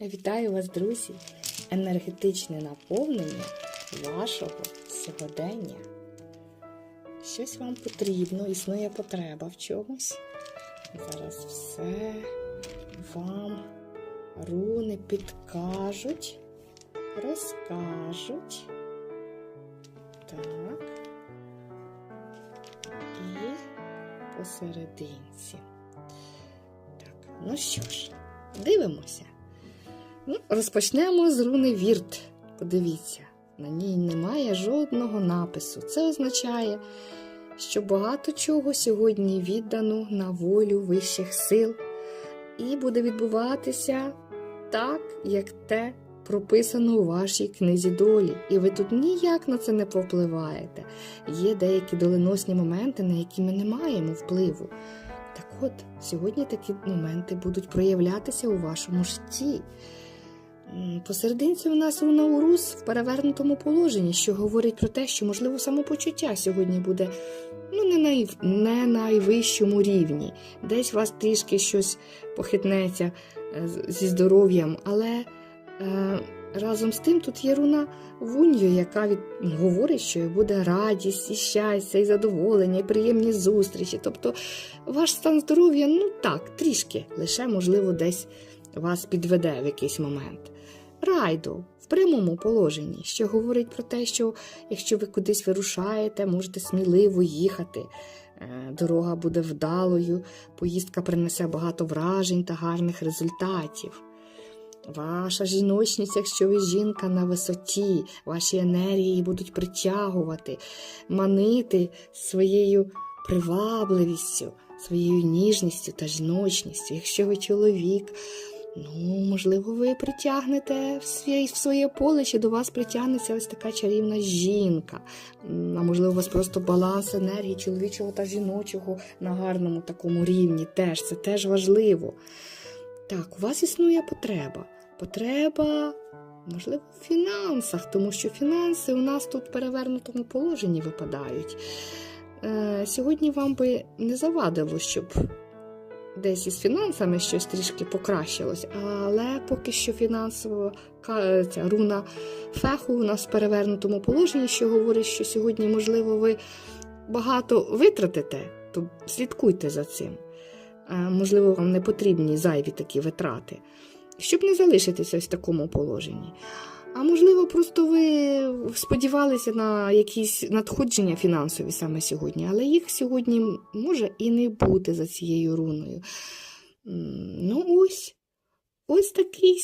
Вітаю вас, друзі! Енергетичне наповнення вашого сьогодення. Щось вам потрібно, існує потреба в чомусь. Зараз все вам руни підкажуть, розкажуть. Так. І посерединці. Так, ну що ж, дивимося. Ну, розпочнемо з руни Вірт. Подивіться, на ній немає жодного напису. Це означає, що багато чого сьогодні віддано на волю вищих сил, і буде відбуватися так, як те прописано у вашій книзі долі. І ви тут ніяк на це не повпливаєте. Є деякі доленосні моменти, на які ми не маємо впливу. Так от, сьогодні такі моменти будуть проявлятися у вашому житті. Посерединці у нас руна Урус в перевернутому положенні, що говорить про те, що, можливо, самопочуття сьогодні буде ну, не, най... не найвищому рівні. Десь у вас трішки щось похитнеться е, зі здоров'ям, але е, разом з тим тут є руна Вуньо, яка від... говорить, що буде радість, і щастя, і задоволення, і приємні зустрічі. Тобто ваш стан здоров'я, ну так, трішки, лише, можливо, десь вас підведе в якийсь момент. Райду в прямому положенні, що говорить про те, що якщо ви кудись вирушаєте, можете сміливо їхати. Е, Дорога буде вдалою, поїздка принесе багато вражень та гарних результатів. Ваша жіночність, якщо ви жінка на висоті, ваші енергії будуть притягувати, манити своєю привабливістю, своєю ніжністю та жіночністю. Якщо ви чоловік, ну, можливо, ви притягнете в своє, в своє поле, чи до вас притягнеться ось така чарівна жінка. А можливо, у вас просто баланс енергії чоловічого та жіночого на гарному такому рівні. Теж це теж важливо. Так, у вас існує потреба. Потреба, можливо, в фінансах, тому що фінанси у нас тут в перевернутому положенні випадають. Е, сьогодні вам би не завадило, щоб десь із фінансами щось трішки покращилось, але поки що фінансово ця руна феху у нас в перевернутому положенні, що говорить, що сьогодні, можливо, ви багато витратите, то слідкуйте за цим. Е, Можливо, вам не потрібні зайві такі витрати, щоб не залишитися в такому положенні. А можливо, просто ви сподівалися на якісь надходження фінансові саме сьогодні, але їх сьогодні може і не бути за цією руною. Ну, ось. Ось такий